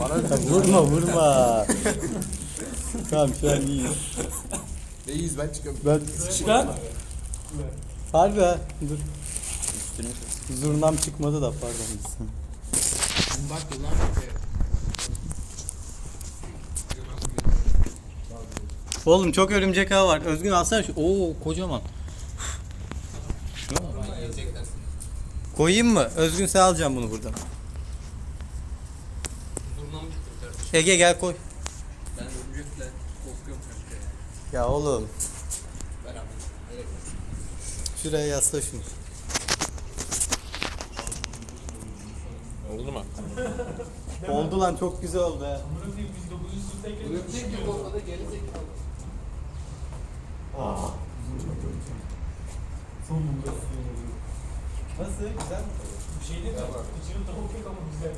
Bana Ya vurma vurma. tamam şu an iyiyiz. Reis ben çıkıyorum. Ben Çıkar. harbi ha dur. Zurnam çıkmadı da pardon. Bak yılan Oğlum çok örümcek ağı var. Özgün alsana şu. Oo kocaman. Koyayım mı? Özgün sen alacaksın bunu buradan. Zurnam gitti kardeşim. Ege gel koy. Ben örümcekle korkuyorum kanka ya. Ya oğlum Beraber. Evet. şuraya yasla şunu. Oldu mu? Oldu lan çok güzel oldu 900'deyken Örümcek gibi olmadı gerizekalı. Son numara. Nasıl? Güzel mi? Bir şey değil mi? İçinin tavuk yok ama güzel.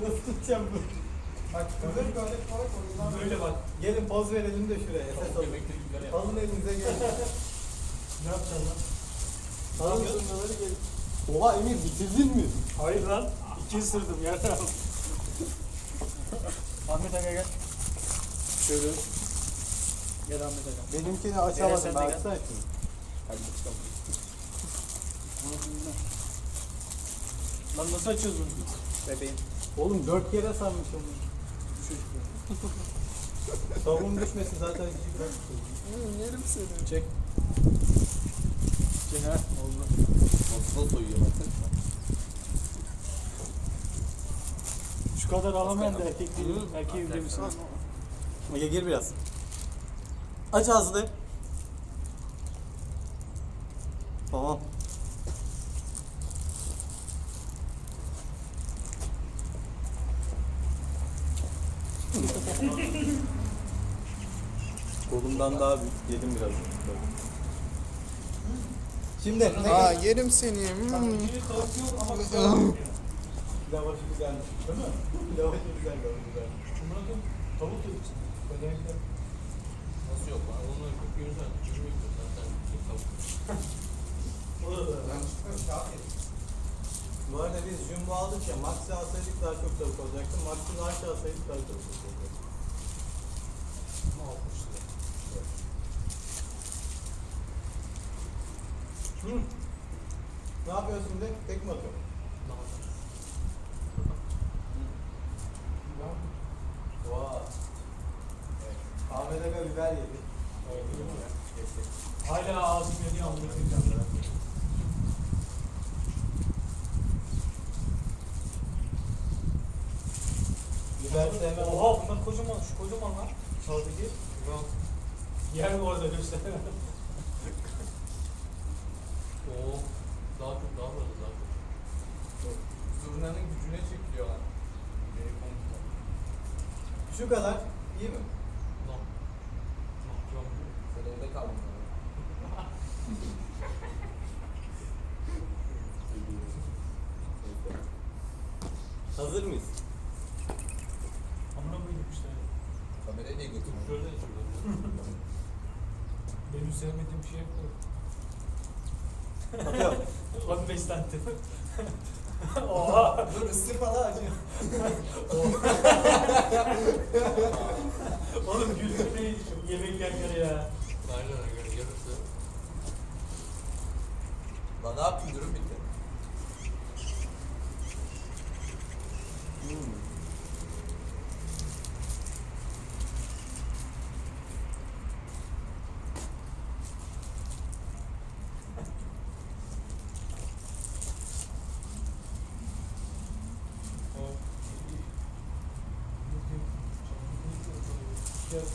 Nasıl tutacağım bu? Bak kıvır böyle koy koyulan. Böyle bak. Gelin poz verelim de şuraya. Esas alın. Alın elinize gelin. Ne yapacaksın lan? Alın şunları gelin. Oha Emir bitirdin mi? Hayır lan. İki ısırdım yer tarafı. Ahmet Aga gel. Şöyle. Gel Ahmet Aga. Benimkini açamadım. Ben açsana şunu. Hadi çıkalım. Lan nasıl açıyoruz bunu? Bebeğim. Oğlum dört kere sanmışım. Tavuğum düşmesin zaten bırakmışım. Yerim seni. Çek. Çek ha. Oldu. Nasıl soyuyor baksana. Şu kadar alamayan da erkek değil. Erkeği de misin? Ege gir biraz. Aç ağzını. Tamam. Kolumdan daha büyük. Yedim biraz. Şimdi ne Aa yerim seni. Hmm. Tavuk ama güzel. Lavaşı güzelmiş. Değil mi? Lavaşı güzel güzel. Bunlar da tavuk yok. Nasıl yok yürüsen. Yürümüyor zaten. Kim tavuk? O da da. Ben çıkıyorum kağıt Bu arada biz jumbo aldık ya Max'i alsaydık daha çok tavuk olacaktı. Max'ın arşı alsaydık daha çok tavuk olacaktı. Hı. Ne yapıyorsun şimdi? Tek mi atıyorsun? Ahmet Aga biber yedi. Hala ağzım yanıyor anlatacağım. Biber sevmem. Oha bunlar kocaman. Şu kocaman lan. Sağdaki. Yok. Yer mi orada göster. Oo. Daha çok daha fazla daha çok. Zurnanın gücüne çekiyor lan. Beni. Şu kadar. İyi mi? Lan. Mahkum. Sen evde kaldın. Hazır mıyız? Amına koyduk işte. Kamerayı niye götürüyorsun? Şöyle şöyle. Benim sevmediğim bir şey yok. Atıyorum. Bak beslendim. Oha. Dur ısır falan acıyor. Oğlum gülme değil. Yemek yerken ya. Aynen öyle yarısı. Lan ne yapayım durum bitti. Tamam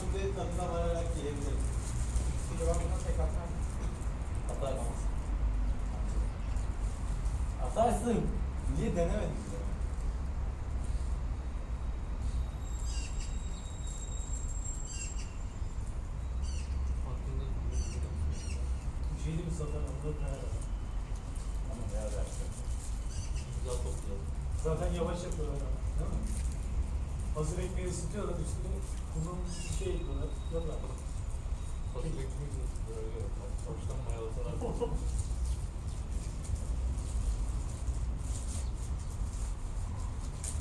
şimdi tadına vararak yiyebiliriz. Şimdi ben buna tek atarım. Atarsın. Atarsın. Niye denemedin? değil mi satan anladın ha. Ama ne dersin? güzel toplayalım. Zaten yavaş yapıyorlar. Değil mi? Hazır ekmeği ısıtıyorlar üstüne. Bunun şey yapıyorlar. Yapıyorlar. Fasulye ekmeği böyle baştan mayalasalar.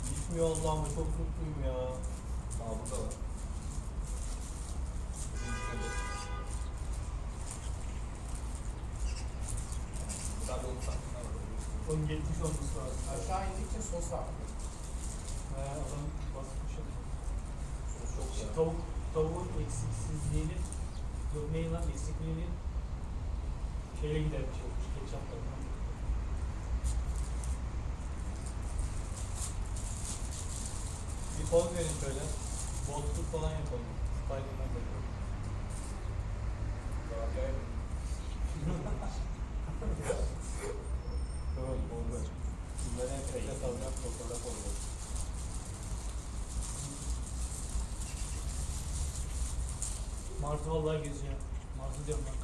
Gitmiyor Allah'ım çok mutluyum ya. Aa bu da var. Onun geçmiş olması lazım. Aşağı indikçe sos artıyor. He, adam basmış ama. Sos çok İşte ya. Tavuk, tavuğun eksiksizliğinin, yok neyin lan eksikliğinin şeyle gider bir şey olmuş, ketçapla. Bir poz verin şöyle. Botluk falan yapalım. Spiderman yapalım. Tamam oldu. Bunları hep ete salacak fotoğraf olacak. Martı vallahi geziyor. Martı diyorum ben.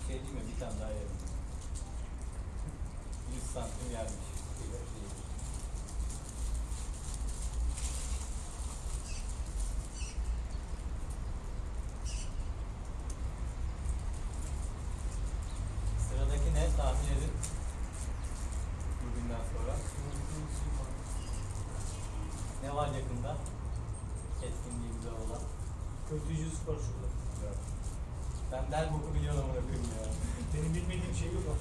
Bir şey değil mi? Bir tane daha yerim. 100 santim yermiş. Sıradaki ne? Tahmin edin. Bugünden sonra. Ne var yakında? Etkinliği güzel olan. Köfteci Yusuf var şurada. Ben der boku biliyorum amına koyayım ya. Benim bilmediğim şey yok ama.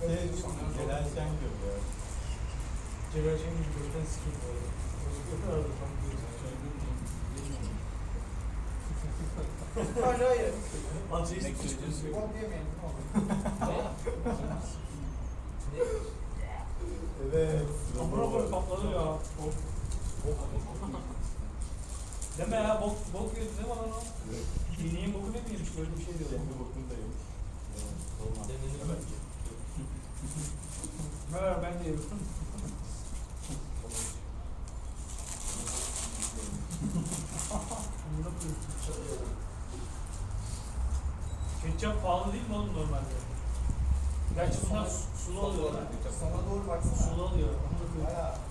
Şey, Celal Şengör ya. Celal Şengül gözden sikeyim böyle. Özgür arada tam Hayır hayır. Ateist Ne kuşkusu yok. Bok yemeyin. ne olur. Evet. Amına koyayım patladı ya. Bok. Deme ya bok, bok yiyordu değil mi lan o? Diniyin boku ne miymiş böyle bir şey diyor. Kendi bokunu da yemiş. Denenir bence. Merhaba ben de yedim. Ketçap pahalı değil mi oğlum normalde? Gerçi bunlar su- sulu oluyor. Sana doğru baksana. Sulu oluyor.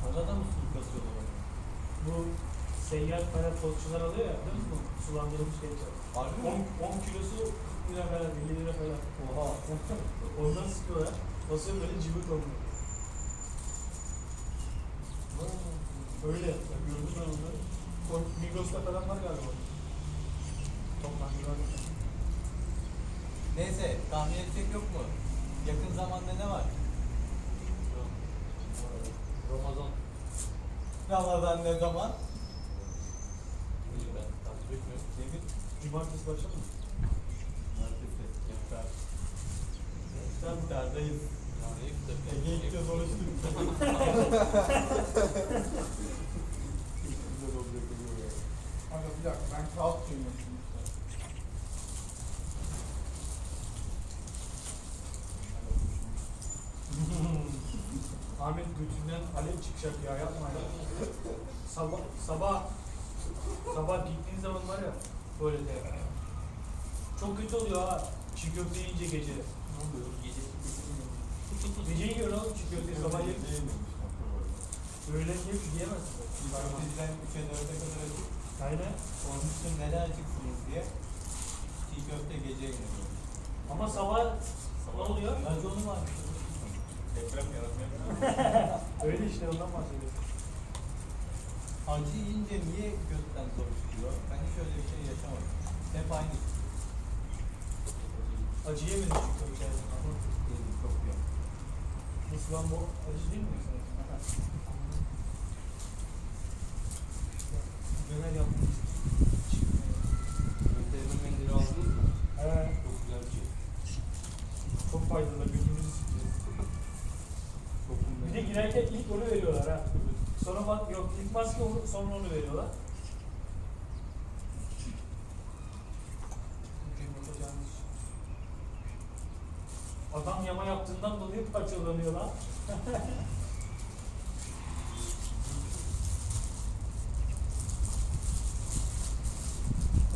Ona da mı su katıyorlar? Bu seyyar para tostçular alıyor ya değil mi bu? Sulandırılmış ketçap. Harbi 10, mi? 10 kilosu 40 lira falan, 50 lira falan. Oha. Ondan sıkıyorlar. Basıyor böyle cıvık olmuyor. Öyle. Ya gördüm ben onları. Migros'ta falan var galiba. Toplantılar. Neyse tahmin edecek yok mu? Yakın zamanda ne var? Ramazan. Ramazan ne zaman? Bilmiyorum ben takip Demir. Cumartesi başladı mı? Cumartesi. İftar. İftar? İftardayız. Yani ilk de Ege ilk kez oruç tuttu. Güzel olacak oluyor ya. Kanka bir dakika ben kağıt duymuyorum. Ahmet götünden alev çıkacak ya yapma ya. Sabah sabah sabah gittiğin zaman var ya böyle de çok kötü oluyor ha. Çiğ köfte yiyince gece. Ne oluyor? Gece Gece yiyor oğlum çiğ köfteyi sabah Sabah yememiş. öğlen yiyip yiyemezsin. Cumartesiden 3'e 4'e kadar açık. Aynen. Onun için neden açıksınız diye. Çiğ köfte gece yeniyor. Ama sabah ne oluyor? Raconu varmış. Deprem yaratmaya Öyle işte ondan bahsediyorum. Acı yiyince niye gökten soru çıkıyor? Ben hiç öyle bir şey yaşamadım. Hep aynı. Acı yemedim çiğ köfte. Değil, çok yok. Nasıl lan bu? Acı değil mi? Döner yaptım. Ötemin mendili aldınız mı? He. Çok güzel bir şey. Çok faydalı. Götümüzü sikiyor. Bir de girerken ilk onu veriyorlar ha. Sonra bak ilk onu, sonra onu veriyorlar. Adam yama yaptığından dolayı parçalanıyor lan.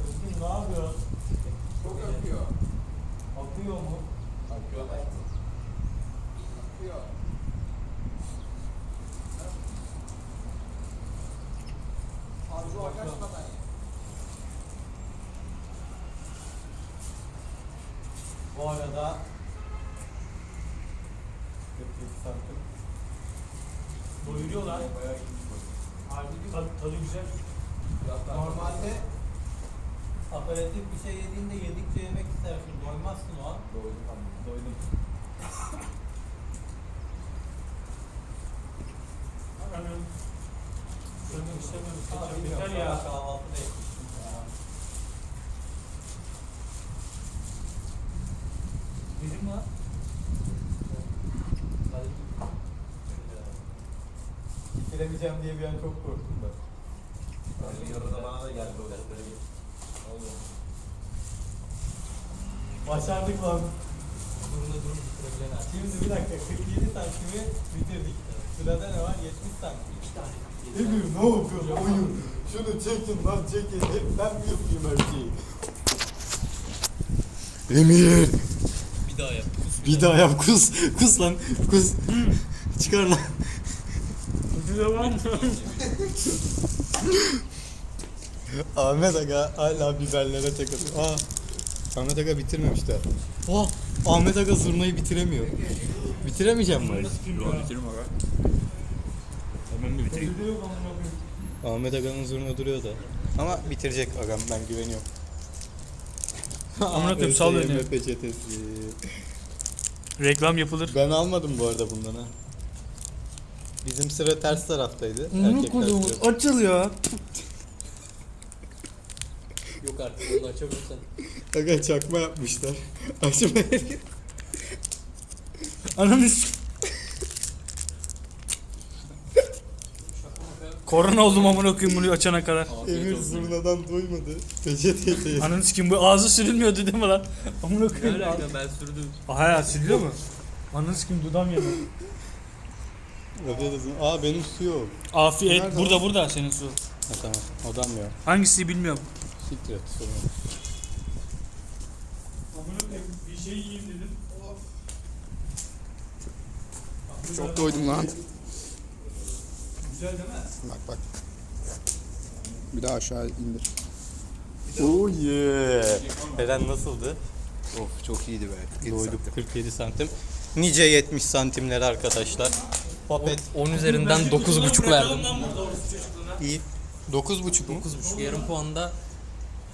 Özgün ne yapıyor? Çok öpüyor. Akıyor mu? Akıyor Evet. Öpüyor. daha 47 santim. Doyuruyor lan. Bayağı iyiymiş bak. Harbi tadı, güzel. Normalde aperatif bir şey yediğinde yedikçe yemek istersin. Doymazsın o an. Doydum ama. Doydum. Anam. Söylemek istemiyorum. Seçim biter ya. sabah kahvaltıda yemiştim ya. Dedim lan. Bitiremeyeceğim diye bir an çok korktum da. Yani yarıda bana da geldi o da. Başardık lan. Durumda durum bitirebilen artık. Şimdi bir dakika 47 santimi bitirdik. Sırada ne var? 70 santim. Emir ne yapıyorsun? Oyun. Şunu çekin lan çekin. Hep ben mi yapayım her şeyi? Emir. Bir daha yap. Bir daha yap kus. Kus lan. Kus. Çıkar lan. Güzel var mı? Ahmet Aga hala biberlere tek atıyor. Aa. Ahmet Aga bitirmemiş daha. Oh. Ahmet Aga zurnayı bitiremiyor. Bitiremeyeceğim mi? Bitirim aga. Hemen bir bitireyim. Yok. Ahmet Aga'nın zurna duruyor da. Ama bitirecek Agam ben güveniyorum. Amına koyayım, sal beni. ÖSYM peçetesi. Reklam yapılır. Ben almadım bu arada bundan ha. Bizim sıra ters taraftaydı. Erkekler sırası. Yok artık onu açabilirsen. Aga çakma yapmışlar. Açma Ananı s- Korona oldum amına koyayım bunu açana kadar. Afiyet Emir olsun. zurnadan duymadı. Peçeteyi Ananı sikim bu ağzı sürülmüyordu değil mi lan? Amına Ne koyayım. alaka ben sürdüm. Aha ya sürülüyor mu? Ananı sikim dudam yanıyor. Afiyet olsun. Aa benim su yok. Afiyet Nerede burada burada senin su. Ha tamam. Odam yok. Hangisi bilmiyorum. Siktir et sorun. yok. Amına koyayım bir şey yiyeyim dedim. Çok doydum lan. Güzel değil mi? Bak bak. Bir daha aşağı indir. Oh yeah. Eren nasıldı? Of çok iyiydi be. Doyduk 47 santim. Nice 70 santimler arkadaşlar. Popet 10 üzerinden 9.5 verdim. İyi. 9.5 mu? 9.5 yarım puanda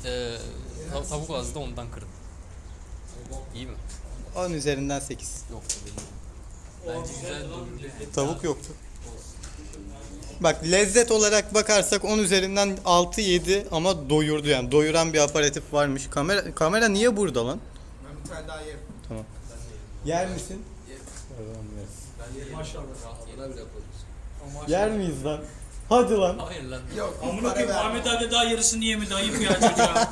eee tav- tavuk ağzı da ondan kırdım. İyi mi? 10 üzerinden 8. Yok. Bence güzel doyurdu yani. Tavuk yoktu. Bak lezzet olarak bakarsak 10 üzerinden 6-7 ama doyurdu yani. Doyuran bir aparatif varmış. Kamera kamera niye burada lan? Ben bir tane daha yerim. Tamam. Yer misin? Maşallah. Yer miyiz lan? Hadi lan. Hayır lan. Yok. Amına koyayım Ahmet abi daha yarısını yemedi ayıp ya çocuğa.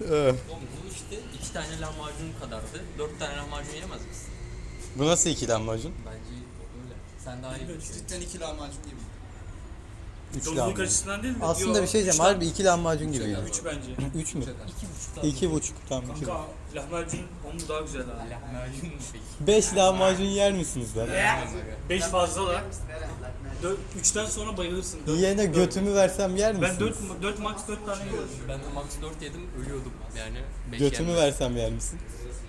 Oğlum bu işte 2 tane lahmacun kadardı. 4 tane lahmacun yemez misin? Bu nasıl iki lahmacun? Bence öyle. Sen daha iyi biliyorsun. Cidden iki lahmacun gibi. 3 Doluluk lahmacun. açısından değil mi? Aslında bir şey diyeceğim. Harbi iki lahmacun gibi ya. 3 bence. 3 mü? 2.5 daha. 2,5 tamam. iki Kanka lahmacun onun daha güzel ha. Lahmacun mu peki? 5 lahmacun yer misiniz lan? 5 fazla lan. 3'ten sonra bayılırsın. Dört- Yiyene dört- götümü versem yer Ben misiniz? 4 4 max 4 tane yiyorum. Ben de max 4 yedim ölüyordum yani. Beş Götümü yenmez. versem yer misin?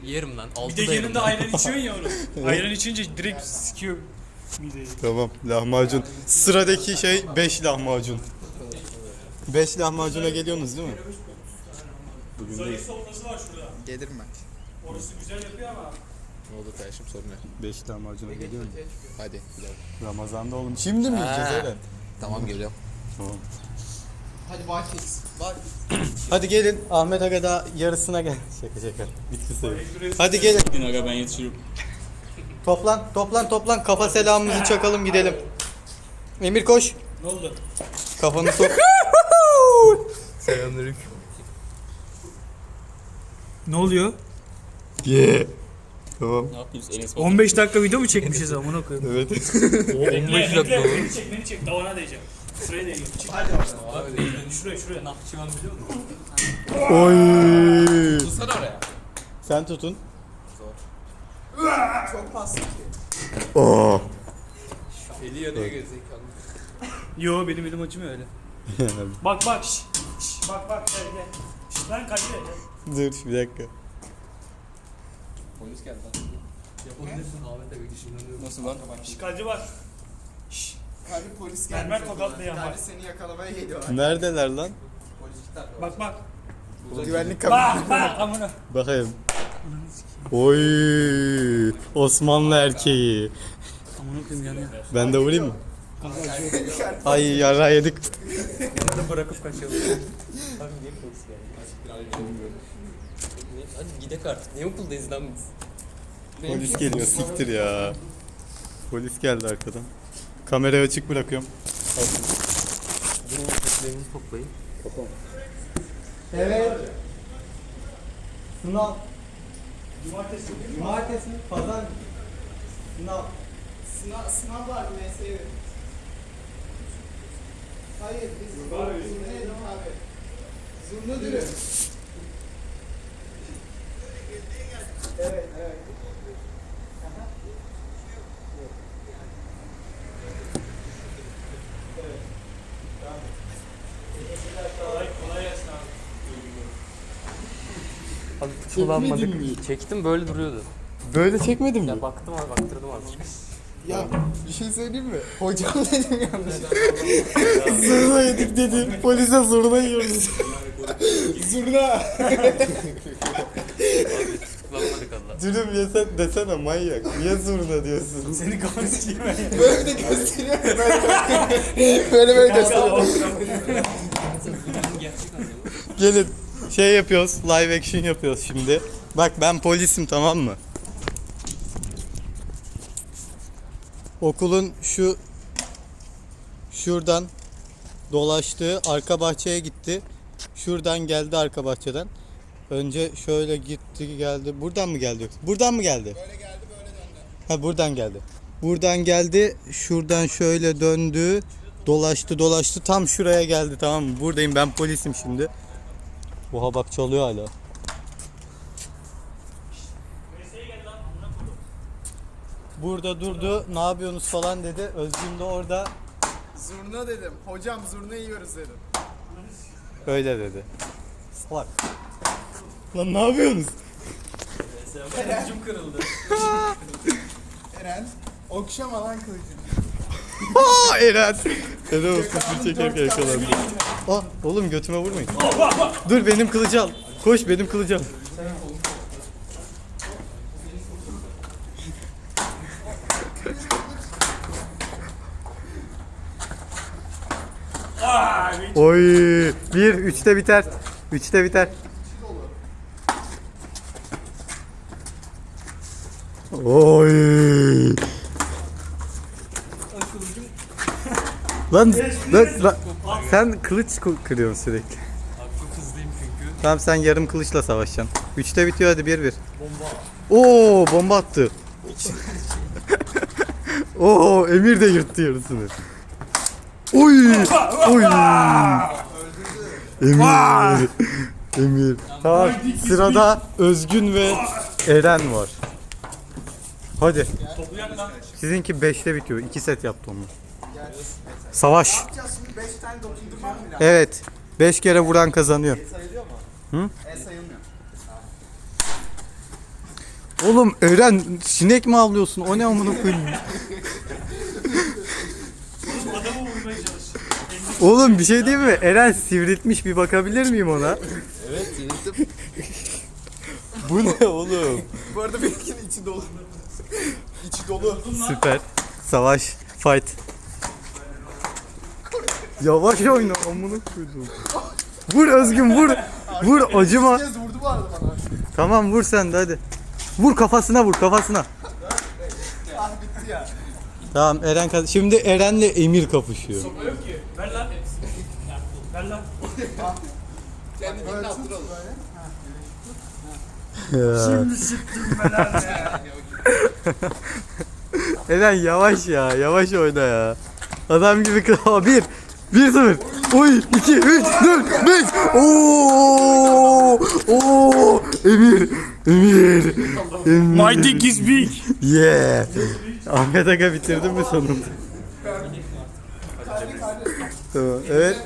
Yerim lan. 6 Bir de yanında ayran içiyorsun ya onu. Ayran içince direkt sikiyor mideyi. Tamam lahmacun. Sıradaki şey 5 lahmacun. 5 lahmacuna geliyorsunuz değil mi? Bugün değil. sofrası var şurada. Gelirim ben. Orası güzel yapıyor ama. Ne olur kardeşim sorun yok. 5 lahmacuna geliyor mu? Hadi gidelim. Ramazan'da oğlum. Şimdi mi yiyeceğiz Ha. Eren? Tamam geliyorum. Tamam. Hadi bahçeyiz. Hadi gelin. Ahmet Aga da yarısına gel. Şaka şaka. Bitki sayı. Hadi gelin. Gidin aga ben yetişirim. Toplan, toplan, toplan. Kafa selamımızı çakalım gidelim. Emir koş. Ne oldu? Kafanı sok. Selamünaleyküm. Ne oluyor? Yeah. Tamam. Ne yapıyorsun Enes 15 dakika video mu çekmişiz amına koyayım? Evet. 15 dakika olur. Beni çek, beni çek. Davana değeceğim. Şuraya değeceğim. Çık. Hadi bakalım. Abi Şuraya, şuraya. Nahçıvan biliyor musun? Oy. Tutsana oraya. Sen tutun. Çok paslı ki. Oo. Eli yanıyor gerizekalı. Yo benim elim acımıyor öyle. Bak bak. şş. Şş, bak bak gel gel. Şş, lan kaçıyor. Dur bir dakika. Polis geldi lan. Yapabilirsin Ahmet Aga işinleniyor. Nasıl lan? Şş, kaleci var. Şş, Kardeşim polis Mermer gelmiş. tokatlayan Kardeş bak. seni yakalamaya geliyorlar. Neredeler lan? Polisler. bak bak. Güvenlik kamerası. Bak bak amına. Bakayım. Oy Osmanlı erkeği. Amına koyayım yanıyor. Ben de vurayım mı? Ay yara yedik. bırakıp kaçalım. Abi niye polis geldi? Ne- Hadi gidek artık. Niye okuldayız lan biz? Polis geliyor siktir ya. Polis geldi arkadan. Kamerayı açık bırakıyorum. Durun toplayın. Evet. Sınav. Cumartesi değil mi? Cumartesi, pazar. Sınav. Sınav, sınav var neyse. Hayır biz Yok abi. zurna yedik abi. Zurna dürüm. Evet evet. Abi kullanmadık. Çektim böyle duruyordu. Böyle çekmedin mi? Ya baktım abi baktırdım azıcık. Ya bir şey söyleyeyim mi? Hocam dedim yanlış. Zurna yedik dedi. Polise zurna yiyoruz. Zurna. Kullanmadık Allah. Dürüm yesen desene manyak. Niye zurna diyorsun? Seni sikeyim ben ya. Böyle de gösteriyor. Böyle böyle, böyle gösteriyor. Gerçek. Gelin şey yapıyoruz. Live action yapıyoruz şimdi. Bak ben polisim tamam mı? Okulun şu şuradan dolaştığı arka bahçeye gitti. Şuradan geldi arka bahçeden. Önce şöyle gitti geldi. Buradan mı geldi? yoksa? Buradan mı geldi? Böyle geldi böyle döndü. Ha buradan geldi. Buradan geldi. Şuradan şöyle döndü. Dolaştı dolaştı. Tam şuraya geldi tamam mı? Buradayım ben polisim şimdi. Oha bak çalıyor hala. Burada durdu. Ne yapıyorsunuz falan dedi. Özgün de orada Zurna dedim. Hocam zurna yiyoruz dedim. öyle dedi. Salak. Lan ne yapıyorsunuz? Ucum kırıldı. Eren. Okşama lan kılıcını. Aa Eren. Eren olsun bir çekerken yakalandı. Aa oğlum götüme vurmayın. Dur benim kılıcı al. Koş benim kılıcı al. Oy. Bir, üçte biter. Üçte biter. Oy. Lan, lan, lan, sen kılıç kı- kırıyorsun sürekli. Abi çok hızlıyım çünkü. Tamam sen yarım kılıçla savaşacaksın. Üçte bitiyor hadi bir bir. Bomba. Oo bomba attı. Oo Emir de yırttı yarısını. Oy. Oy. Emir. Emir. Tamam sırada Özgün ve Eren var. Hadi. Sizinki 5'te bitiyor. 2 set yaptı onu. Savaş. Yapacağız şimdi 5 tane dokundurmam mı lazım? Evet. 5 kere vuran kazanıyor. Hı? Oğlum Eren sinek mi avlıyorsun? O ne amına koyayım? Oğlum bir şey değil mi? Eren sivriltmiş bir bakabilir miyim ona? Evet yenildim. Bu ne oğlum? Bu arada benimkinin içi dolu. içi dolu. Süper. Savaş. Fight. Yavaş oyna amına koydum. Vur Özgün vur. Vur acıma. Vurdu bu arada bana. Tamam vur sen de hadi. Vur kafasına vur kafasına. Ah bitti ya. Tamam Eren kaz- Şimdi Eren'le Emir kapışıyor. Yok ki. Ver lan. Ver lan. Kendini Böyle attır böyle. Şimdi. Eren yavaş ya, yavaş oyna ya. Adam gibi kal. Bir, bir sıfır. Oy, iki, üç, dört, beş. Oo, oo, Emir, Emir, Emir. My dick is big. Yeah. Ahmet Aga bitirdin mi sonunda? Tamam, evet.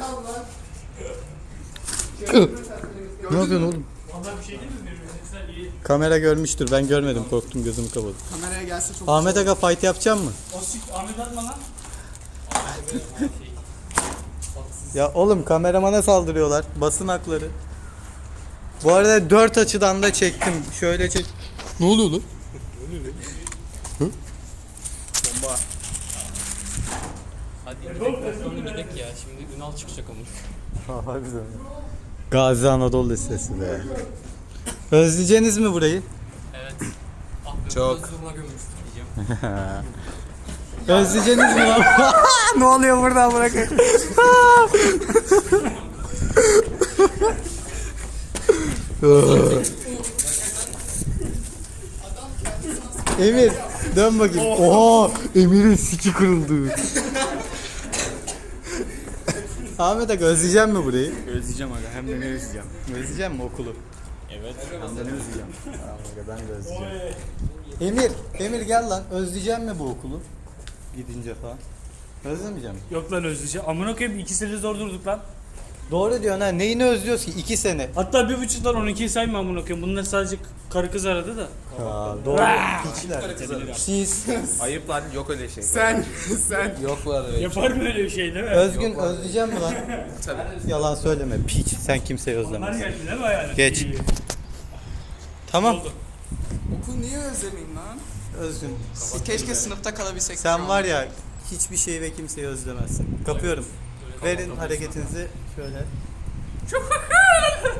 ne yapıyorsun oğlum? Şey. Kamera görmüştür. Ben görmedim. Korktum gözümü kapadım. Kameraya gelse çok Ahmet Aga fight yapacak mı? O sik Ahmet atma lan. Ya oğlum kameramana saldırıyorlar. Basın hakları. Bu arada dört açıdan da çektim. Şöyle çek. Ne oluyor lan? Hadi gidelim. Sonra gidek ya. Şimdi Ünal çıkacak ama. Harbiden. Gazi Anadolu Lisesi be. Özleyeceğiniz mi burayı? Evet. Ah Çok. biraz zurna gömmüştük diyeceğim. Özleyeceğiniz mi lan? ne oluyor burada bırakın? Emir dön bakayım. Oha Emir'in siki kırıldı. Ahmet Aga özleyecek mi burayı? Özleyeceğim aga hem de ne özleyeceğim. Özleyecek mi okulu? Evet. Hem de ne özleyeceğim. Tamam Aga ben de özleyeceğim. Emir, Emir gel lan. Özleyecek mi bu okulu? Gidince falan. Özlemeyeceğim. mi? Yok lan özleyeceğim. Amına koyayım iki sene zor durduk lan. Doğru diyorsun ha. Neyini özlüyoruz ki? İki sene. Hatta bir buçuktan 12'yi sayma amına koyayım. Bunlar sadece karı kız aradı da. Aa, doğru. Piçler. Siz Ayıp lan yok öyle şey. Sen, sen. Yok bu arada. Yapar mı öyle bir şey değil mi? Özgün özleyeceğim mi lan? Tabii. Yalan söyleme. Piç. Sen kimseyi Onlar özlemezsin. geldi değil mi ayağına? Geç. İyi. Tamam. Oldu. Okul niye özlemeyeyim lan? Özgün. Keşke sınıfta kalabilsek. Sen var ya hiçbir şeyi ve kimseyi özlemezsin. Kapıyorum. Verin hareketinizi şöyle.